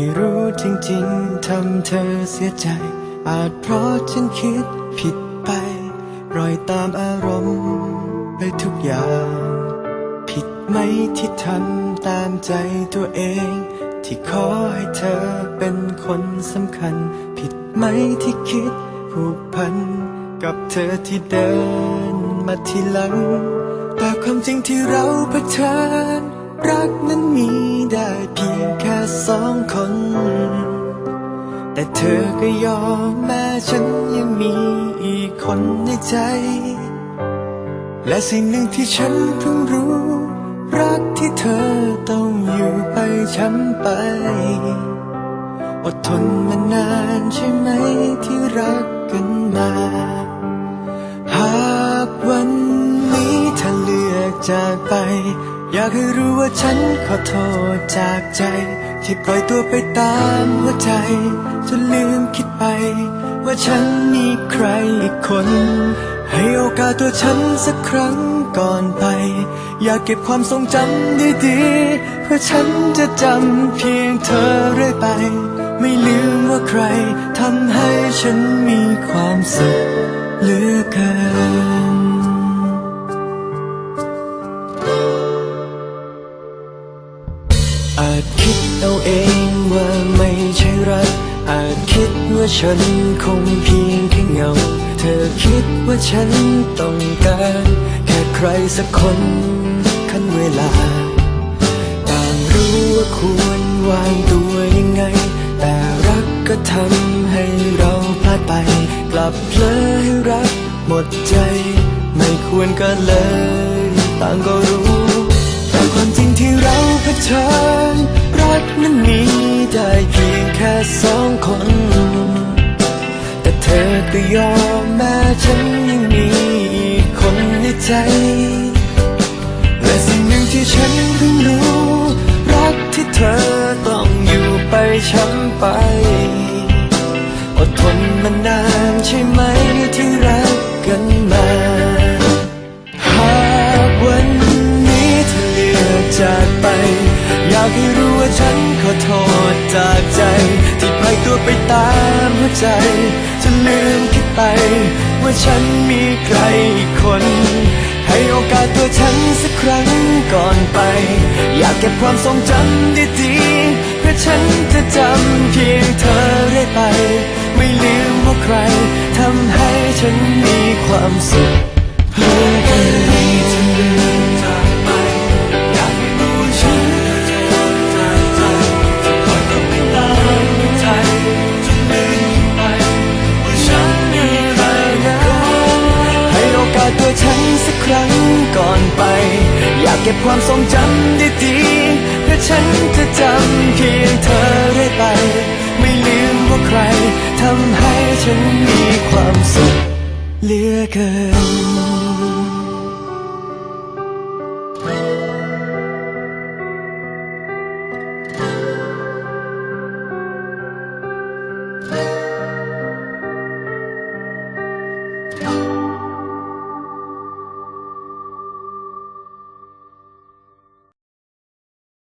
ไปไม่รู้จริงๆ ทำเธอเสียใจ อาจเพราะฉันคิดผิดไปรอยตามอารมณ์ไปทุกอย่าง ผิดไหมที่ทำตามใจตัวเอง ที่ขอให้เธอเป็นคนสำคัญ ผิดไหมที่คิดผูกพัน กับเธอที่เดินมาทีหลัง แต่ความจริงที่เราเผชิญรักนั้น องคน แต่เธอก็ยอมแม้ฉันยังมีอีกคนในใจ และสิ่งหนึ่งที่ฉันเพิ่งรู้ รักที่เธอต้องอยู่ไปช้ำไป อดทนมานานใช่ไหมที่รักกันมา หากวันนี้เธอเลือกจากไป อยากให้รู้ว่าฉันขอโทษจากใจ ที่ปล่อยตัวไปตามหัวใจจนลืมคิดไป ว่าฉันมีใครอีกคน ให้โอกาสตัวฉันสักครั้งก่อนไป อยากเก็บความทรงจำดีๆ เพื่อฉันจะจำเพียงเธอเรื่อยไป ไม่ลืมว่าใครทำให้ฉันมีความสุขเหลือเกิน อาจคิดเอาเองว่าไม่ใช่รัก อาจคิดว่าฉันคงเพียงแค่เงา เธอคิดว่าฉันต้องการ แค่ใครสักคนคันเวลา ต่างรู้ว่าควรวางตัวยังไง แต่รักก็ทำให้เราพลาดไป กลับเพลอให้รักหมดใจ ไม่ควรก็เลย ต่างก็รู้แต่ความจริงที่เราเผชิญ ได้เพียงแค่สองคน แต่เธอก็ยอมแม้ฉันยังมีอีกคนในใจ และสิ่งหนึ่งที่ฉันเพิ่งรู้ รักที่เธอต้องอยู่ไปช้ำไปากให้รู้ว่าฉันขอโทษจากใจ ที่ปล่อยตัวไปตามหัวใจจนลืมคิดไป ว่าฉันมีใครอีกคน ให้โอกาสตัวฉันสักครั้งก่อนไป อยากเก็บความทรงจำดีๆเพื่อฉันจะจำเพียงเธอเรื่อยไป ไม่ลืมว่าใครทำให้ฉันมีความสุขเหลือกิน ก่อนไป อยากเก็บความทรงจำดีๆเพื่อฉันจะจำเพียงเธอได้ไป ไม่ลืมว่าใครทำให้ฉันมีความสุขเหลือเกิน